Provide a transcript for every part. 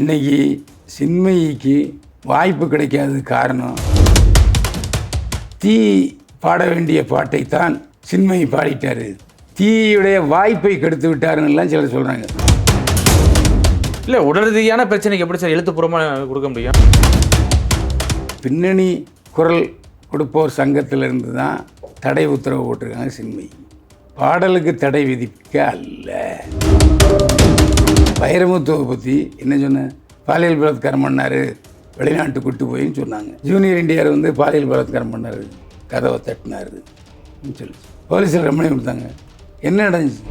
இன்னைக்கு சின்மயிக்கு வாய்ப்பு கிடைக்காதது காரணம் தீ பாட வேண்டிய பாட்டைத்தான் சின்மயி பாடிட்டாரு. தீயுடைய வாய்ப்பை கெடுத்து விட்டாருன்னு எல்லாம் சிலர் சொல்றாங்க. இல்லை உடல் ரீதியான பிரச்சனைக்கு எப்படி சார் எழுத்துப்பூர்வமாக கொடுக்க முடியும்? பின்னணி குரல் கொடுப்போர் சங்கத்திலிருந்து தான் தடை உத்தரவு போட்டிருக்காங்க சின்மயி பாடலுக்கு தடை விதிக்க அல்ல. வைரமுத்துவை பற்றி என்ன சொன்னேன் பாலியல் பலாத்காரம் பண்ணார் வெளிநாட்டு கூட்டு போயின்னு சொன்னாங்க. ஜூனியர் இந்தியார் வந்து பாலியல் பலாத்காரம் பண்ணார் கதவை தட்டினாரு சொல்லி போலீஸில் கம்பெனி கொடுத்தாங்க. என்ன நடந்துச்சு?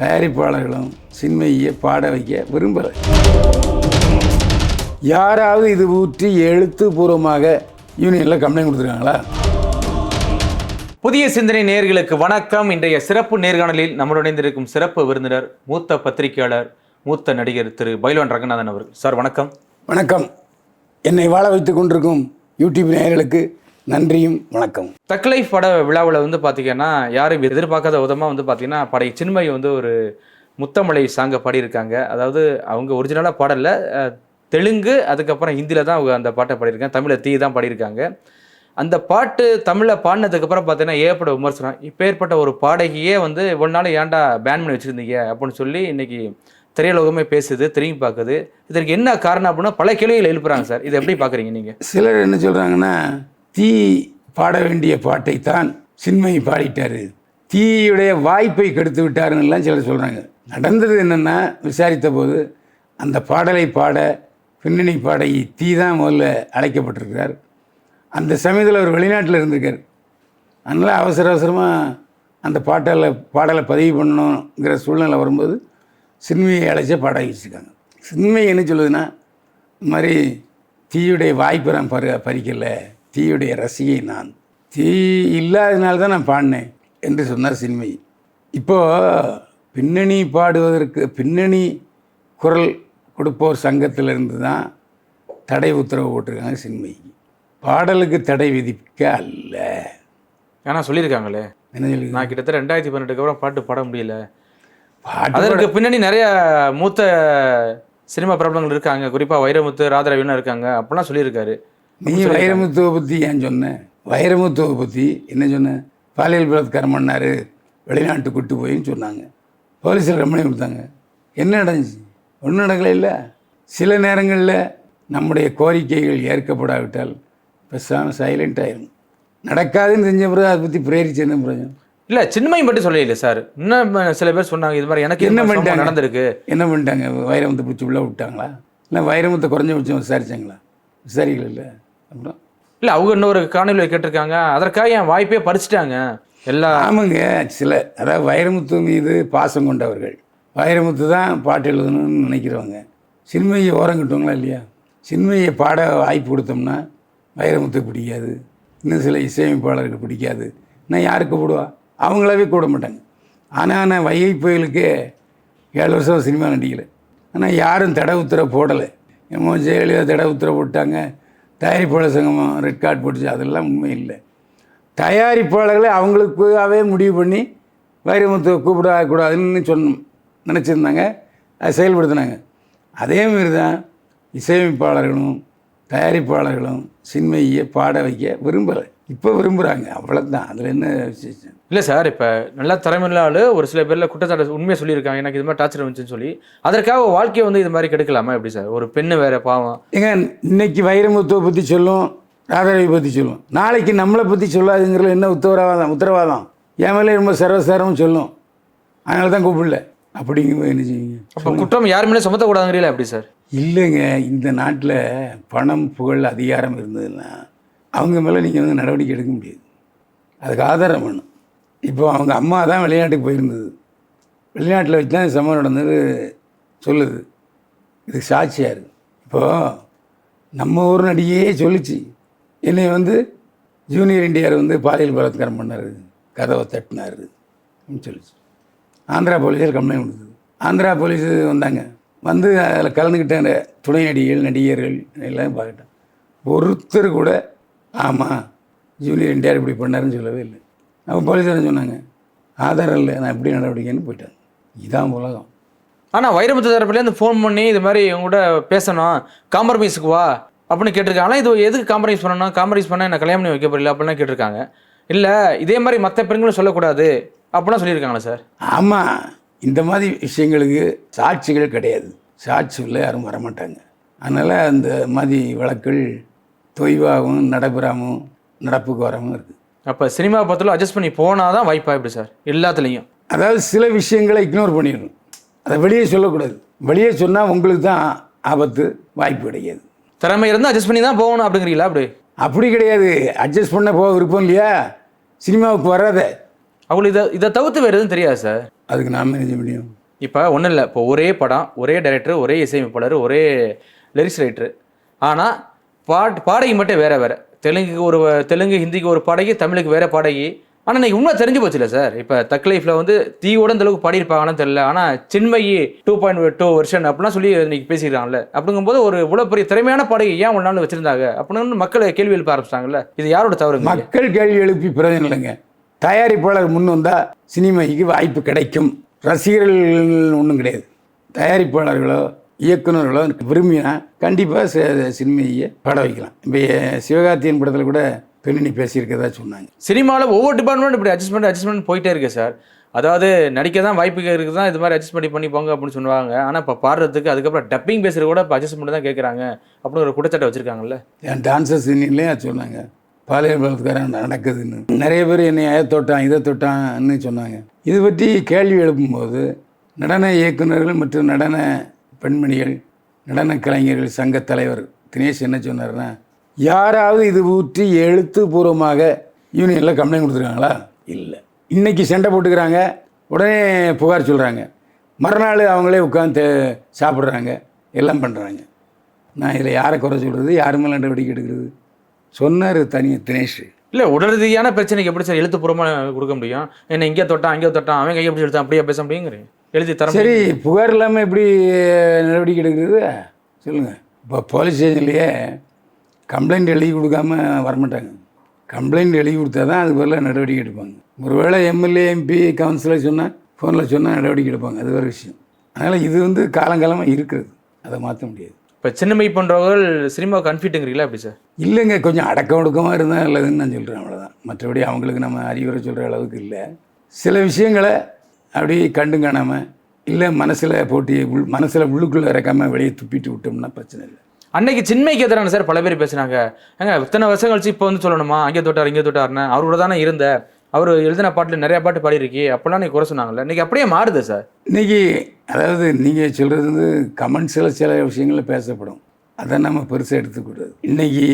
தயாரிப்பாளர்களும் சின்மையை பாட வைக்க விரும்பலை. யாராவது இது ஊற்றி எழுத்துப்பூர்வமாக யூனியனில் கம்ப்ளைண்ட் கொடுத்துருக்காங்களா? புதிய சிந்தனை நேயர்களுக்கு வணக்கம். இன்றைய சிறப்பு நேர்காணலில் நம்முடன் இணைந்திருக்கும் சிறப்பு விருந்தினர் மூத்த பத்திரிகையாளர் மூத்த நடிகர் திரு பைல்வான் ரங்கநாதன் அவர்கள். சார் வணக்கம். வணக்கம். என்னை வாழ வைத்துக் கொண்டிருக்கும் யூடியூப் நேயர்களுக்கு நன்றியும் வணக்கம். தக் லைஃப் பட விழாவில் வந்து பார்த்தீங்கன்னா யாரும் எதிர்பார்க்காத விதமாக வந்து பார்த்தீங்கன்னா படை சின்மயி வந்து ஒரு முத்தமலை சாங்கை பாடியிருக்காங்க. அதாவது அவங்க ஒரிஜினலாக பாடல அஹ், தெலுங்கு அதுக்கப்புறம் ஹிந்தியில் தான் அவங்க அந்த பாட்டை பாடியிருக்காங்க. தமிழில் தீ தான் பாடியிருக்காங்க. அந்த பாட்டு தமிழில் பாடினதுக்கப்புறம் பார்த்தீங்கன்னா ஏற்பட விமர்சனம். இப்போ ஏற்பட்ட ஒரு பாடகியே வந்து இவ்வளோ நாள் ஏன்டா பேன் பண்ணி வச்சுருந்தீங்க அப்படின்னு சொல்லி இன்னைக்கு திரையுலகமே பேசுது திரும்பி பார்க்குது. இதற்கு என்ன காரணம் அப்படின்னா பல கேள்விகள் எழுப்புறாங்க சார். இதை எப்படி பார்க்குறீங்க நீங்கள் சிலர் என்ன சொல்கிறாங்கன்னா தீ பாட வேண்டிய பாட்டைத்தான் சின்மை பாடிட்டார். தீயுடைய வாய்ப்பை கெடுத்து விட்டாருன்னு எல்லாம் சிலர் சொல்கிறாங்க நடந்தது என்னென்னா விசாரித்த போது அந்த பாடலை பாட பின்னணி பாடகி தீ தான் முதல்ல அழைக்கப்பட்டிருக்கிறார். அந்த சமயத்தில் அவர் வெளிநாட்டில் இருந்திருக்கார். அதனால் அவசர அவசரமாக அந்த பாட்டலை பாடலை பதிவு பண்ணணுங்கிற சூழ்நிலை வரும்போது சின்மையை அழைச்ச பாட வச்சுருக்காங்க சின்மை என்ன சொல்லுதுன்னா இந்த மாதிரி தீயுடைய வாய்ப்பை நான் பரு பறிக்கலை தீயுடைய ரசிகை நான். தீ இல்லாதனால தான் நான் பாடினேன் என்று சொன்னார் சின்மை. இப்போது பின்னணி பாடுவதற்கு பின்னணி குரல் கொடுப்போர் சங்கத்திலிருந்து தான் தடை உத்தரவு போட்டிருக்காங்க சின்மைக்கு. பாடலுக்கு தடை விதிக்க அல்ல. ஏன்னா சொல்லியிருக்காங்களே. என்ன சொல்லி நான் கிட்டத்தட்ட ரெண்டாயிரத்தி பன்னெண்டுக்கு அப்புறம் பாட்டு பாட முடியல. அதற்கு பின்னாடி நிறைய மூத்த சினிமா பிரபலங்கள் இருக்காங்க. குறிப்பா வைரமுத்து ராதரவிலாம் இருக்காங்க. அப்படிலாம் சொல்லியிருக்காரு. நீ வைரமுத்துவை பற்றி ஏன் சொன்ன? வைரமுத்துவை பற்றி என்ன சொன்ன? பாலியல் பலாத்காரம் பண்ணாரு. வெளிநாட்டு கூட்டு போயின்னு சொன்னாங்க. போலீஸில் கம்பெனி கொடுத்தாங்க. என்ன நடந்துச்சு? ஒன்றும் நடக்கலை இல்லை. சில நேரங்களில் நம்முடைய கோரிக்கைகள் ஏற்கப்படாவிட்டால் பேசாமல் சைலண்ட் ஆயிரும். நடக்காதுன்னு தெரிஞ்ச பிறகு அதை பற்றி பிரேரிச்சு என்ன பிரயோஜனம்? இல்ல சின்மை மட்டும் சொல்லல சார். இன்னும் சில பேர் சொன்னாங்க இது மாதிரி எனக்கு என்ன பண்ணிட்டாங்க? நடந்திருக்கு. என்ன பண்ணிட்டாங்க? வைரமுத்தை பிடிச்சி உள்ளே விட்டாங்களா? இல்லை வைரமுத்தை குறைஞ்சபட்சம் விசாரிச்சாங்களா? விசாரிக்கல இல்லை? அப்புறம்? இல்ல அவங்க இன்னொரு காணொலியில் கேட்டிருக்காங்க. அதற்காக என் வாய்ப்பே பறிச்சுட்டாங்க. எல்லா ஆமாங்க சில அதாவது வைரமுத்து மீது பாசம் கொண்டவர்கள். வைரமுத்து தான் பாட்டு எழுதணும்னு நினைக்கிறவங்க. சின்மையை ஓரங்கிட்டவங்களா இல்லையா? சின்மையை பாட வாய்ப்பு கொடுத்தோம்னா வைரமுத்து பிடிக்காது. இன்னும் சில இசையமைப்பாளருக்கு பிடிக்காது. நான் யாருக்கு போடுவா அவங்களாவே கூட மாட்டாங்க. ஆனால் நான் வைகை புயலுக்கு ஏழு வருஷம் சினிமா நடிக்கலை. ஆனால் யாரும் தடை உத்தரவு போடலை. என்னமோ ஜெயலலிதா தடை உத்தரவு போட்டாங்க. தயாரிப்பாளர் சங்கம் ரெட் கார்டு போட்டுச்சு. அதெல்லாம் உண்மை இல்லை. தயாரிப்பாளர்களை அவங்களுக்காகவே முடிவு பண்ணி வைரமுத்து கூப்பிடக்கூடாதுன்னு சொன்ன நினச்சிருந்தாங்க. அதை செயல்படுத்தினாங்க. அதேமாரி தான் இசையமைப்பாளர்களும் தயாரிப்பாளர்களும் சின்மையை பாட வைக்க விரும்பலை. இப்போ விரும்புகிறாங்க அவ்வளோதான் அதில் என்ன விசேஷம்? இல்ல சார் இப்ப நல்லா திறமையுள்ள ஆளு ஒரு சில பேர்ல குற்றச்சாட்டு உண்மையை சொல்லியிருக்காங்க. எனக்கு இது மாதிரி டார்ச்சர் வந்துச்சுன்னு சொல்லி அதற்காக வாழ்க்கையை வந்து இது மாதிரி கெடுக்கலாமா? எப்படி சார்? ஒரு பெண்ணு வேற பாவம். ஏங்க இன்னைக்கு வைரமுத்துவை பற்றி சொல்லும் ராதாரவி பற்றி சொல்லும். நாளைக்கு நம்மளை பற்றி சொல்லாதுங்கிறது என்ன உத்தரவாதம்? உத்தரவாதம். என் மேலே ரொம்ப சர்வசாரமும் சொல்லும். அதனால தான் கூப்பிடல அப்படிங்கும்போது என்ன செய்வீங்க? அப்ப குற்றம் யார் மேலே சுமத்தக்கூடாதுங்கிறீங்களா எப்படி சார்? இல்லைங்க இந்த நாட்டில் பணம் புகழ் அதிகாரம் இருந்ததுன்னா அவங்க மேலே நீங்கள் வந்து நடவடிக்கை எடுக்க முடியாது. அதுக்கு ஆதாரம் வேணும். இப்போ அவங்க அம்மா தான் வெளிநாட்டுக்கு போயிருந்தது. வெளிநாட்டில் வச்சு தான் சம்பவம் நடந்தது சொல்லுது. இதுக்கு சாட்சியாக இருக்கு இப்போது நம்ம ஊர் நடிகையே சொல்லிச்சு. என்னை வந்து ஜூனியர் இந்தியார் வந்து பாலியல் பலாத்காரம் பண்ணார் கதவை தட்டினார் அப்படின்னு சொல்லிச்சு. ஆந்திரா போலீஸில் கம்ப்ளைண்ட் கொடுத்தது. ஆந்திரா போலீஸ் வந்தாங்க. வந்து அதில் கலந்துக்கிட்டாங்க துணை நடிகைகள் நடிகர்கள் எல்லாம் பார்த்துட்டேன் ஒருத்தர் கூட ஆமாம் ஜூனியர் என்டிஆர் இப்படி பண்ணாருன்னு சொல்லவே இல்லை. அப்போ போலீஸ் என்ன சொன்னாங்க ஆதாரம் இல்லை நான் எப்படி நடவடிக்கைன்னு போயிட்டேன் இதான் உலகம். ஆனால் வைரமுத்து தரப்புலேருந்து ஃபோன் பண்ணி இது மாதிரி கூட பேசணும் காம்ப்ரமைஸுக்கு வா அப்படின்னு கேட்டிருக்காங்க. இது எதுக்கு காம்ப்ரமைஸ் பண்ணணும்? காம்ப்ரமைஸ் பண்ண என்ன கல்யாணம் பண்ணி வைக்க போறீங்களா அப்படிலாம் கேட்டிருக்காங்க. இல்லை இதே மாதிரி மற்ற பெண்களும் சொல்லக்கூடாது அப்படிலாம் சொல்லியிருக்காங்களா சார்? ஆமாம் இந்த மாதிரி விஷயங்களுக்கு சாட்சிகள் கிடையாது. சாட்சி உள்ள யாரும் வரமாட்டாங்க. அதனால் அந்த மாதிரி வழக்குகள் தொய்வாகவும் நடைபெறாமல் நடப்புக்கு வராமல் இருக்குது அப்போ சினிமா பத்திலும் அட்ஜஸ்ட் பண்ணி போனால் தான் வாய்ப்பா எப்படி சார் எல்லாத்துலேயும். அதாவது சில விஷயங்களை இக்னோர் பண்ணிடணும். அதை வெளியே சொல்லக்கூடாது. வெளியே சொன்னால் உங்களுக்கு தான் ஆபத்து வாய்ப்பு கிடையாது. திறமை இருந்தால் அட்ஜஸ்ட் பண்ணி தான் போகணும் அப்படிங்கிறீங்களா அப்படி? அப்படி கிடையாது. அட்ஜஸ்ட் பண்ண போக விருப்பம் இல்லையா? சினிமாவுக்கு வராத. அவங்களுக்கு இதை இதை தவிர்த்து வேறு எதுவும் தெரியாது சார் அதுக்கு நான் மேனேஜ் முடியும்? இப்போ ஒன்றும் இல்லை. இப்போ ஒரே படம் ஒரே டைரக்டர் ஒரே இசையமைப்பாளர் ஒரே லிரிக்ஸ் ரைட்டர் ஆனால் பாட் பாடகி மட்டும் வேற வேற. தெலுங்குக்கு ஒரு தெலுங்கு ஹிந்திக்கு ஒரு பாடகி தமிழுக்கு வேற பாடகி. ஆனால் இன்னைக்கு உண்மை தெரிஞ்சு போச்சுல சார் இப்போ தக் லைஃப்பில் வந்து தீயோட இந்த அளவுக்கு பாடியிருப்பாங்கன்னு தெரியல. ஆனால் சின்மயி டூ பாயிண்ட் டூ வருஷன் அப்படிலாம் சொல்லி இன்னைக்கு பேசியிருக்காங்கல்ல. அப்படிங்கும்போது ஒரு இவ்வளோ பெரிய திறமையான பாடகி ஏன் ஒரு நாள் வச்சிருந்தாங்க? அப்படின்னு மக்களை கேள்வி எழுப்ப ஆரம்பிச்சிட்டாங்கல்ல. இது யாரோட தவறுங்க? மக்கள் கேள்வி எழுப்பி பிரயோஜனம் இல்லைங்க. தயாரிப்பாளர் முன் வந்தால் சினிமாய்க்கு வாய்ப்பு கிடைக்கும். ரசிகர்கள் ஒன்றும் கிடையாது. தயாரிப்பாளர்களோ இயக்குனர்களோ விரும்பினா கண்டிப்பாக சினிமையை பட வைக்கலாம். இப்போ சிவகார்த்தியன் படத்தில் கூட பெண்ணி பேசியிருக்கதா சொன்னாங்க. சினிமாவில் ஒவ்வொரு டிபார்ட்மெண்ட் இப்படி அட்ஜஸ்ட்மெண்ட் அட்ஜஸ்ட்மெண்ட் போயிட்டே இருக்கு சார் அதாவது நடிக்க தான் வாய்ப்பு இருக்குது தான் இது மாதிரி அட்ஜஸ்ட் பண்ணி பண்ணி போங்க அப்படின்னு சொல்லுவாங்க ஆனால் இப்போ பாடுறதுக்கு அதுக்கப்புறம் டப்பிங் பேசுறது கூட இப்போ அட்ஜஸ்ட்மெண்ட் தான் கேட்குறாங்க அப்படின்னு ஒரு குற்றச்சாட்டை வச்சிருக்காங்கல்ல. என் டான்சர்ஸ் யூனியன்லேயே சொன்னாங்க? பாலியல் பலாத்காரம் நடக்குதுன்னு. நிறைய பேர் என்னை அதை தொட்டான் இதை தொட்டான்னு சொன்னாங்க. இது பற்றி கேள்வி எழுப்பும்போது நடன இயக்குனர்கள் மற்றும் நடன பெண்மணிகள் நடன கலைஞர்கள் சங்க தலைவர் தினேஷ் என்ன சொன்னார்னா யாராவது இது ஊற்றி எழுத்துப்பூர்வமாக யூனியனில் கம்ப்ளைண்ட் கொடுத்துருக்காங்களா? இல்லை. இன்றைக்கி சண்டை போட்டுக்கிறாங்க. உடனே புகார் சொல்கிறாங்க மறுநாள் அவங்களே உட்காந்து சாப்பிட்றாங்க. எல்லாம் பண்ணுறாங்க நான் இதில் யாரை குறை சொல்கிறது யார் மேலே நடவடிக்கை எடுக்கிறது? சொன்னார் தனி தினேஷ். இல்லை உடல் ரீதியான பிரச்சனைக்கு எப்படி சார் எழுத்துப்பூர்வமாக கொடுக்க முடியும்? என்ன இங்கே தொட்டான் அங்கே தொட்டான் அவன் கையை எப்படி எடுத்தான் அப்படியே பேச முடியுங்கிறீங்க? எழுதி தர சரி புகார் இல்லாமல் எப்படி நடவடிக்கை எடுக்கிறது? சொல்லுங்கள் இப்போ போலீஸ் ஸ்டேஷன்லேயே கம்ப்ளைண்ட் எழுதி கொடுக்காம வரமாட்டாங்க. கம்ப்ளைண்ட் எழுதி கொடுத்தா தான் அதுக்கு பதிலாக நடவடிக்கை எடுப்பாங்க. ஒருவேளை எம்எல்ஏ எம்பி கவுன்சிலர் சொன்னால் ஃபோனில் சொன்னால் நடவடிக்கை எடுப்பாங்க. அது ஒரு விஷயம். அதனால் இது வந்து காலங்காலமாக இருக்கிறது. அதை மாற்ற முடியாது. இப்போ சின்னமை பண்ணுறவர்கள் சினிமாவுக்கு அன்ஃபிட்டுங்கிறீங்களா எப்படி சார்? இல்லைங்க கொஞ்சம் அடக்க ஒடுக்கமாக இருந்தால் நல்லதுன்னு நான் சொல்கிறேன் அவ்வளோதான் மற்றபடி அவங்களுக்கு நம்ம அறிவுரை சொல்கிற அளவுக்கு இல்லை. சில விஷயங்களை அப்படி கண்டு காணாமல் இல்லை மனசில் போட்டு உள் மனசில் உள்ளுக்குள்ளே இறக்காமல் வெளியே துப்பிட்டு விட்டோம்னா பிரச்சனை இல்லை. அன்னைக்கு சின்மைக்கு எதிரான சார் பல பேர் பேசுனாங்க. ஏங்க இத்தனை வருஷம் கழிச்சு இப்போ வந்து சொல்லணுமா? அங்கே தொட்டார் இங்கே தொட்டார்னு. அவரோட தானே இருந்த அவர் எழுதின பாட்டில் நிறைய பாட்டு பாடியிருக்கி அப்போல்லாம் நீ குறை சொன்னாங்கல்ல. இன்னைக்கு அப்படியே மாறுது சார் இன்றைக்கி அதாவது நீங்கள் சொல்கிறது வந்து கமெண்ட்ஸில் சில விஷயங்களில் பேசப்படும். அதை நம்ம பெருசாக எடுத்துக்கூடாது. இன்றைக்கி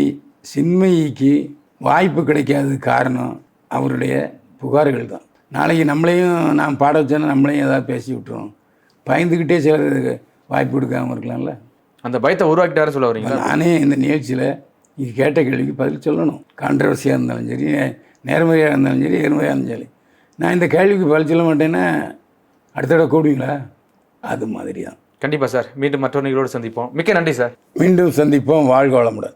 சின்மயிக்கு வாய்ப்பு கிடைக்காத காரணம் அவருடைய புகார்கள் தான். நாளைக்கு நம்மளையும் நான் பாட வச்சோன்னா நம்மளையும் ஏதாவது பேசி விட்டுரும் பயந்துக்கிட்டே சிலர் வாய்ப்பு கொடுக்காம இருக்கலாம்ல. அந்த பயத்தை உருவாக்கிட்டாருன்னு சொல்ல வரீங்களா? நானே இந்த நிகழ்ச்சியில் இது கேட்ட கேள்விக்கு பதில் சொல்லணும். கான்ட்ரவர்சியாக இருந்தாலும் சரி நே- நேர்மையாக இருந்தாலும் சரி எதிர்மையாக இருந்தாலும் சரி. நான் இந்த கேள்விக்கு பதில் சொல்ல மாட்டேன்னா அடுத்த தடவை கூடுவீங்களா அது மாதிரி தான் கண்டிப்பாக சார். மீண்டும் மற்றொரு நிகழ்வோடு சந்திப்போம். மிக்க நன்றி சார். மீண்டும் சந்திப்போம். வாழ்க வளமுடன்.